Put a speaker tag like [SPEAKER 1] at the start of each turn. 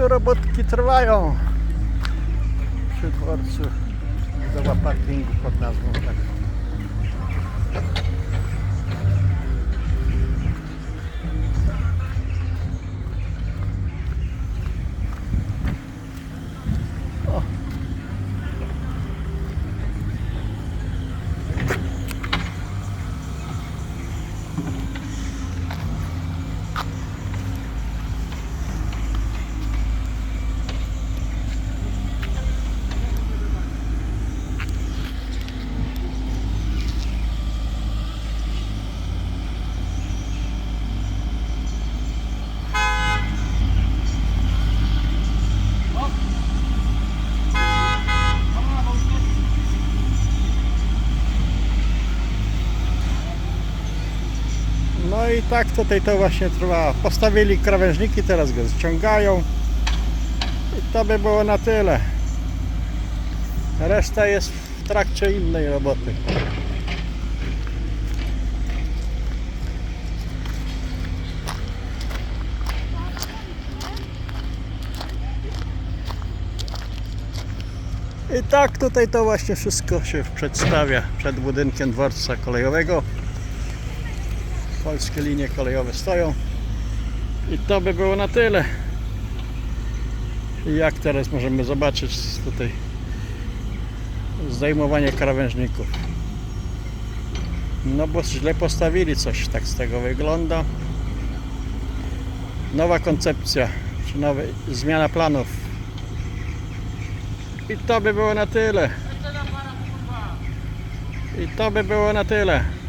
[SPEAKER 1] tu robótki trwają przy dworcu budowa parkingu pod nazwą tak. No i tak tutaj to właśnie trwa. Postawili krawężniki, teraz go ściągają. I to by było na tyle. Reszta jest w trakcie innej roboty. I tak tutaj to właśnie wszystko się przedstawia przed budynkiem dworca kolejowego. Polskie linie kolejowe stoją. I to by było na tyle. I jak teraz możemy zobaczyć tutaj zdejmowanie krawężników. No bo źle postawili coś, tak z tego wygląda. Nowa koncepcja, czy nowa zmiana planów. I to by było na tyle. I to by było na tyle.